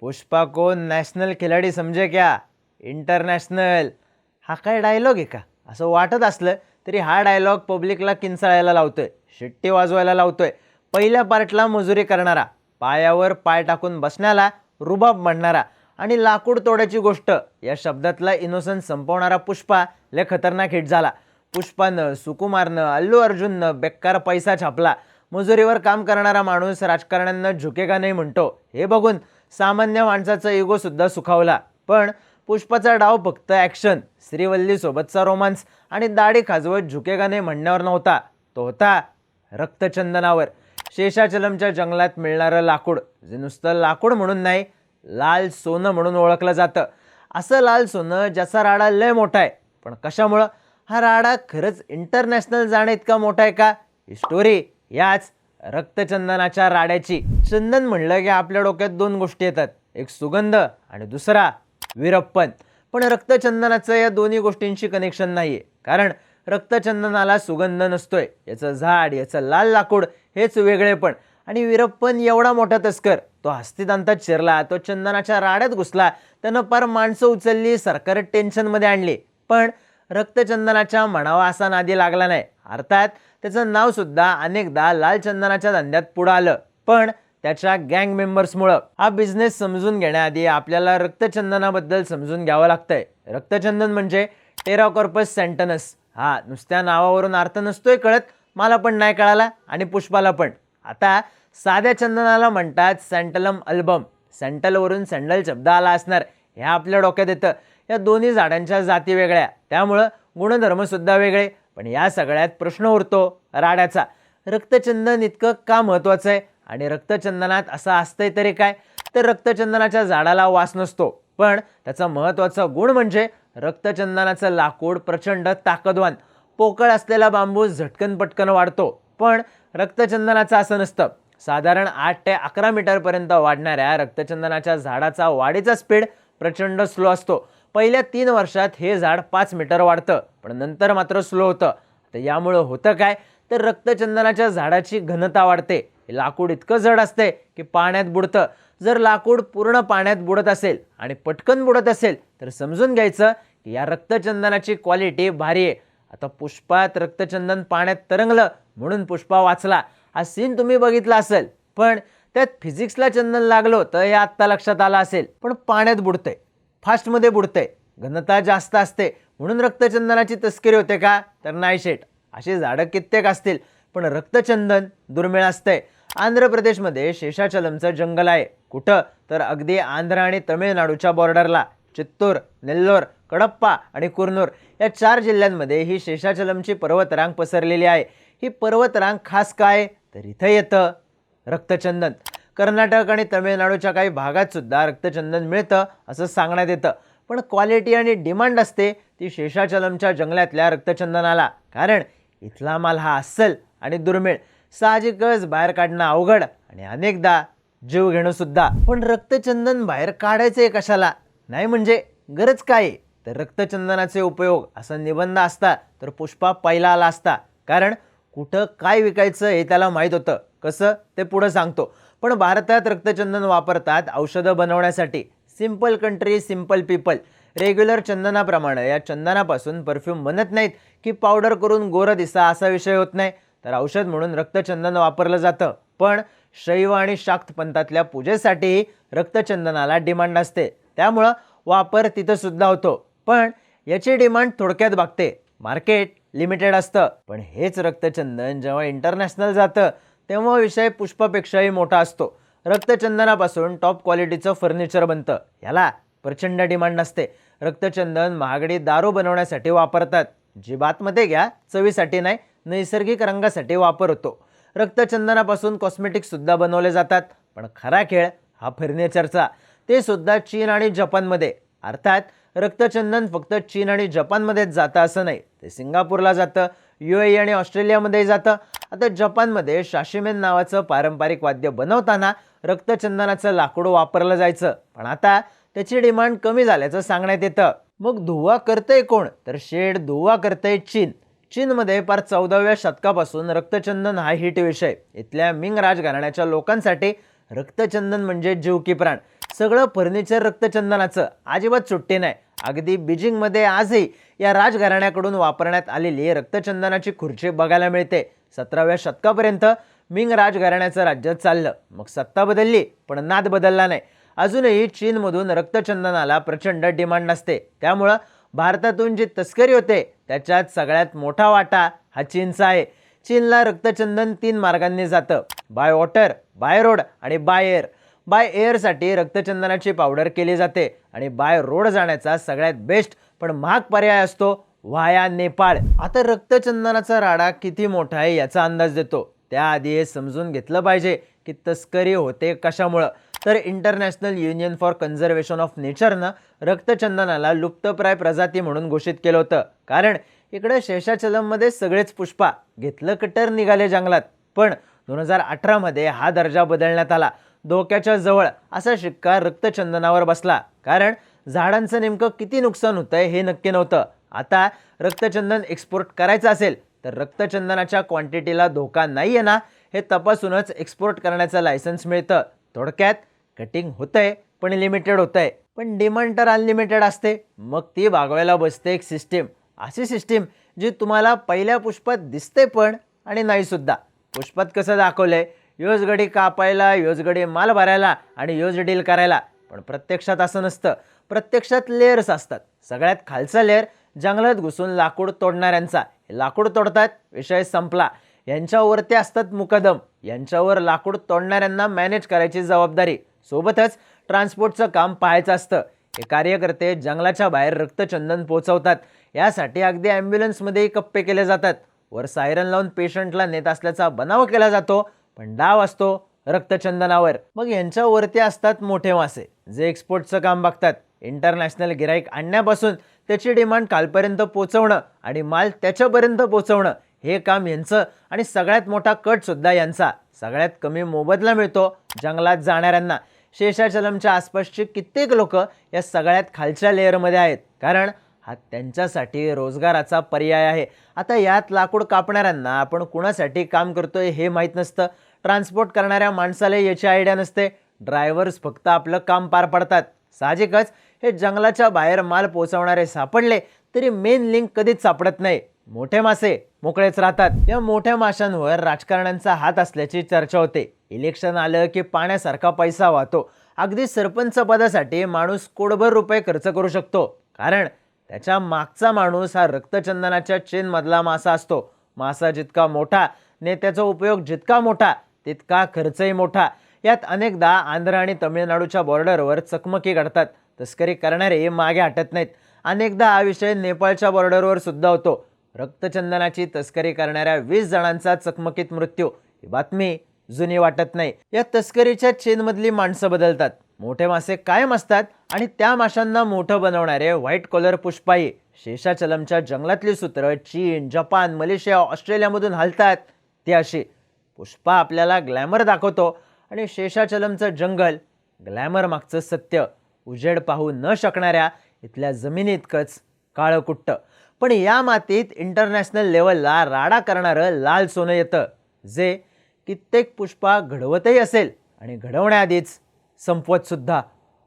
पुष्पा को नॅशनल खिलाडी समजे क्या? इंटरनॅशनल. हा काय डायलॉग आहे का? असं वाटत असलं तरी हा डायलॉग पब्लिकला किंचाळायला लावतोय शिट्टी वाजवायला लावतोय. पहिल्या पार्टला मजुरी करणारा पायावर पाय टाकून बसण्याला रुबाब म्हणणारा आणि लाकूड तोड्याची गोष्ट या शब्दातला इनोसन्स संपवणारा पुष्पा लय खतरनाक हिट झाला. पुष्पानं सुकुमारनं अल्लू अर्जुननं बेकार पैसा छापला. मजुरीवर काम करणारा माणूस राजकारण्यांना झुकेगा नाही म्हणतो. हे बघून सामान्य माणसाचा इगोसुद्धा सुखावला. पण पुष्पाचा डाव फक्त ॲक्शन श्रीवल्लीसोबतचा रोमांस आणि दाढी खाजवत झुकेगा नाही म्हणण्यावर नव्हता. तो होता रक्तचंदनावर. शेषाचलमच्या जंगलात मिळणारं लाकूड. जे नुसतं लाकूड म्हणून नाही लाल सोनं म्हणून ओळखलं जातं. असं लाल सोनं ज्याचा राडा लय मोठा आहे. पण कशामुळं? हा राडा खरंच इंटरनॅशनल जाणे इतका मोठा आहे का? ही स्टोरी याच रक्तचंदनाच्या राड्याची. चंदन म्हणलं की आपल्या डोक्यात दोन गोष्टी येतात. एक सुगंध आणि दुसरा वीरप्पन. पण रक्तचंदनाचं या दोन्ही गोष्टींशी कनेक्शन नाही आहे कारण रक्तचंदनाला सुगंध नसतोय. याचं झाड याचं लाल लाकूड हेच वेगळे पण. आणि वीरप्पन एवढा मोठा तस्कर तो हस्तिदांतात शिरला तो चंदनाच्या राड्यात घुसला त्यानं पार माणसं उचलली सरकार टेन्शनमध्ये आणली. पण रक्तचंदनाच्या म्हणावा असा नादी लागला नाही. अर्थात त्याचं नावसुद्धा अनेकदा लाल चंदनाच्या धंद्यात पुढं आलं. पण त्याच्या गँग मेंबर्समुळं हा बिझनेस समजून घेण्याआधी आपल्याला रक्तचंदनाबद्दल समजून घ्यावं लागतंय. रक्तचंदन म्हणजे टेराकॉर्पस सेंटनस. हा नुसत्या नावावरून अर्थ नसतोय कळत मला पण नाही कळाला आणि पुष्पाला पण. आता साध्या चंदनाला म्हणतात सँटलम अल्बम. सँटलवरून सँडल शब्द आला असणार हे आपल्या डोक्यात येतं. या दोन्ही झाडांच्या जाती वेगळ्या. त्यामुळं गुणधर्मसुद्धा वेगळे. पण या सगळ्यात प्रश्न उरतो राड्याचा. रक्तचंदन इतकं का महत्त्वाचं आहे? आणि रक्तचंदनात असं असतंय तरी काय? तर रक्तचंदनाच्या झाडाला वास नसतो. पण त्याचा महत्त्वाचा गुण म्हणजे रक्तचंदनाचं लाकूड प्रचंड ताकदवान. पोकळ असलेला बांबू झटकन पटकन वाढतो. पण रक्तचंदनाचं असं नसतं. साधारण आठ ते अकरा मीटरपर्यंत वाढणाऱ्या रक्तचंदनाच्या झाडाचा वाढीचा स्पीड प्रचंड स्लो असतो. पहिल्या तीन वर्षात हे झाड पाच मीटर वाढतं पण नंतर मात्र स्लो होतं. तर यामुळं होतं काय? तर रक्तचंदनाच्या झाडाची घनता वाढते. हे लाकूड इतकं जड असते की पाण्यात बुडतं. जर लाकूड पूर्ण पाण्यात बुडत असेल आणि पटकन बुडत असेल तर समजून घ्यायचं की या रक्तचंदनाची क्वालिटी भारी आहे. आता पुष्पात रक्तचंदन पाण्यात तरंगलं म्हणून पुष्पा वाचला. हा सीन तुम्ही बघितला असेल पण त्यात फिजिक्सला चंदन लागलो तर हे आत्ता लक्षात आलं असेल. पण पाण्यात बुडतंय. फास्टमध्ये बुडतंय. घनता जास्त असते. म्हणून रक्तचंदनाची तस्करी होते का? तर नाही शेट अशी झाडं कित्येक असतील पण रक्तचंदन दुर्मिळ असतंय. आंध्र प्रदेशमध्ये शेषाचलमचं जंगल आहे. कुठं? तर अगदी आंध्र आणि तमिळनाडूच्या बॉर्डरला. चित्तूर नेल्लोर कडप्पा आणि कुर्नूर या चार जिल्ह्यांमध्ये ही शेषाचलमची पर्वतरांग पसरलेली आहे. ही पर्वतरांग खास काय? तर इथं येतं रक्तचंदन. कर्नाटक आणि तमिळनाडूच्या काही भागात सुद्धा रक्तचंदन मिळतं असं सांगण्यात येतं. पण क्वालिटी आणि डिमांड असते ती शेषाचलमच्या जंगलातल्या रक्तचंदनाला. कारण इथला माल हा अस्सल आणि दुर्मिळ. साहजिकच बाहेर काढणं अवघड आणि अनेकदा जीव घेणं सुद्धा. पण रक्तचंदन बाहेर काढायचे कशाला? नाही म्हणजे गरज काय? आहे? तर रक्तचंदनाचे उपयोग असा निबंध असता तर पुष्पा पहिला आला असता. कारण कुठं काय विकायचं हे त्याला माहीत होतं. कसं? ते पुढं सांगतो. पण भारतात रक्तचंदन वापरतात औषधं बनवण्यासाठी. Simple country simple people regular चंदनाप्रमाणे. या चंदनापासून परफ्यूम बनत नाहीत की पावडर करून गोरं दिसा असा विषय होत नाही. तर औषध म्हणून रक्तचंदन वापरलं जातं. पण शैव आणि शाक्त पंथातल्या पूजेसाठीही रक्तचंदनाला डिमांड असते. त्यामुळं वापर तिथंसुद्धा होतो. पण याची डिमांड थोडक्यात भागते. मार्केट लिमिटेड असतं. पण हेच रक्तचंदन जेव्हा इंटरनॅशनल जातं तेव्हा विषय पुष्पापेक्षाही मोठा असतो. रक्तचंदनापासून टॉप क्वालिटीचं फर्निचर बनतं. ह्याला प्रचंड डिमांड असते रक्तचंदन महागडी दारू बनवण्यासाठी वापरतात. जिबातमध्ये घ्या चवीसाठी नाही नैसर्गिक रंगासाठी वापर होतो रक्तचंदनापासून कॉस्मेटिक्ससुद्धा बनवले जातात. पण खरा खेळ हा फर्निचरचा ते सुद्धा चीन आणि जपानमध्ये अर्थात रक्तचंदन फक्त चीन आणि जपानमध्येच जातं असं नाही. ते सिंगापूरला जातं यू ए आणि ऑस्ट्रेलियामध्ये जातं. आता जपानमध्ये शाशिमेन नावाचं पारंपरिक वाद्य बनवताना रक्तचंदनाचं लाकूड वापरलं जायचं. पण आता त्याची डिमांड कमी झाल्याचं सांगण्यात येतं. मग धुवा करतंय कोण? तर शेड धुवा करतंय चीन. चीनमध्ये पार चौदाव्या शतकापासून रक्तचंदन हा हिट विषय. इथल्या मिंग राजघराण्याच्या लोकांसाठी रक्तचंदन म्हणजे जीव की प्राण. सगळं फर्निचर रक्तचंदनाचं. अजिबात सुट्टी नाही. अगदी बीजिंगमध्ये आजही या राजघराण्याकडून वापरण्यात आलेली रक्तचंदनाची खुर्ची बघायला मिळते. सतराव्या शतकापर्यंत मिंग राजघराण्याचं राज्य चाललं. मग सत्ता बदलली पण नाद बदलला नाही. अजूनही चीनमधून रक्तचंदनाला प्रचंड डिमांड नसते. त्यामुळं भारतातून जी तस्करी होते त्याच्यात सगळ्यात मोठा वाटा हा चीनचा आहे. चीनला रक्तचंदन तीन मार्गांनी जातं. बाय वॉटर बाय रोड आणि बाय एअर. बाय एअरसाठी रक्तचंदनाची पावडर केली जाते आणि बाय रोड जाण्याचा सगळ्यात बेस्ट पण महाग पर्याय असतो व्हाया नेपाळ. आता रक्तचंदनाचा राडा किती मोठा आहे याचा अंदाज देतो. त्याआधी हे समजून घेतलं पाहिजे की तस्करी होते कशामुळं. तर International Union for Conservation of नेचरनं रक्तचंदनाला लुप्तप्राय प्रजाती म्हणून घोषित केलं होतं. कारण इकडे शेषाचलममध्ये सगळेच पुष्पा. घेतलं कटर निघाले जंगलात. पण दोन हजार अठरामध्ये हा दर्जा बदलण्यात आला. धोक्याच्या जवळ असा शिक्का रक्तचंदनावर बसला. कारण झाडांचं नेमकं किती नुकसान होतंय हे नक्की नव्हतं. आता रक्तचंदन एक्सपोर्ट करायचं असेल तर रक्तचंदनाच्या क्वांटिटीला धोका नाही आहे ना? हे तपासूनच एक्सपोर्ट करण्याचं लायसन्स मिळतं. थोडक्यात कटिंग होतंय पण लिमिटेड होतंय. पण डिमांड तर अनलिमिटेड असते. मग ती भागवायला बसते एक सिस्टीम अशी सिस्टीम जी तुम्हाला पहिल्या पुष्पात दिसते पण आणि नाहीसुद्धा पुष्पात कसं दाखवलं आहे योजगडी कापायला योजगडी माल भरायला आणि योज डील करायला. पण प्रत्यक्षात असं नसतं. प्रत्यक्षात लेअर्स असतात. सगळ्यात खालचा लेअर जंगलात घुसून लाकूड तोडणाऱ्यांचा. हे लाकूड तोडतात विषय संपला. यांच्यावरती असतात मुकदम. यांच्यावर लाकूड तोडणाऱ्यांना मॅनेज करायची जबाबदारी. सोबतच ट्रान्सपोर्टचं काम पाहायचं असतं. हे कार्यकर्ते जंगलाच्या बाहेर रक्तचंदन पोचवतात. यासाठी अगदी ॲम्ब्युलन्समध्येही कप्पे केले जातात. वर सायरन लावून पेशंटला नेत असल्याचा बनाव केला जातो पण डाव असतो रक्तचंदनावर. मग यांच्यावरती असतात मोठे मासे जे एक्सपोर्टचं काम बघतात. इंटरनॅशनल गिराईक आणण्यापासून त्याची डिमांड कालपर्यंत पोचवणं आणि माल त्याच्यापर्यंत पोचवणं हे काम यांचं आणि सगळ्यात मोठा कटसुद्धा यांचा. सगळ्यात कमी मोबदला मिळतो जंगलात जाणाऱ्यांना. शेषाचलमच्या आसपासची कित्येक लोक या सगळ्यात खालच्या लेअरमध्ये आहेत. कारण हा त्यांच्यासाठी रोजगाराचा पर्याय आहे. आता यात लाकूड कापणाऱ्यांना आपण कुणासाठी काम करतोय हे माहीत नसतं. ट्रान्सपोर्ट करणाऱ्या माणसाला याची आयडिया नसते. ड्रायव्हर्स फक्त आपलं काम पार पाडतात. साहजिकच हे जंगलाच्या बाहेर माल पोचवणारे सापडले तरी मेन लिंक कधीच सापडत नाही. मोठे मासे मोकळेच राहतात. या मोठ्या माशांवर राजकारण्यांचा हात असल्याची चर्चा होते. इलेक्शन आलं की पाण्यासारखा पैसा वाहतो. अगदी सरपंच पदासाठी माणूस कोडभर रुपये खर्च करू शकतो. कारण त्याच्या मागचा माणूस हा रक्तचंदनाच्या चेनमधला मासा असतो. मासा जितका मोठा नेत्याचा उपयोग जितका मोठा तितका खर्चही मोठा. यात अनेकदा आंध्र आणि तमिळनाडूच्या बॉर्डरवर चकमकी घडतात. तस्करी करणारे मागे हटत नाहीत. अनेकदा हा विषय नेपाळच्या बॉर्डरवर सुद्धा होतो. रक्तचंदनाची तस्करी करणाऱ्या वीस जणांचा चकमकीत मृत्यू. ही बातमी जुनी वाटत नाही. या तस्करीच्या चेनमधली माणसं बदलतात. मोठे मासे कायम असतात आणि त्या माशांना मोठं बनवणारे व्हाईट कॉलर पुष्पाई शेषाचलमच्या जंगलातली सूत्र चीन जपान मलेशिया ऑस्ट्रेलियामधून हलतात. ती अशी. पुष्पा आपल्याला ग्लॅमर दाखवतो आणि शेषाचलमचं जंगल ग्लॅमर मागचं सत्य. उजेड पाहू न शकणाऱ्या इथल्या जमिनीतकंच काळं कुट्ट. पण या मातीत इंटरनॅशनल लेवलला राडा करणारं लाल सोनं येतं जे कित्येक पुष्पा घडवतही असेल आणि घडवण्याआधीच संपवतसुद्धा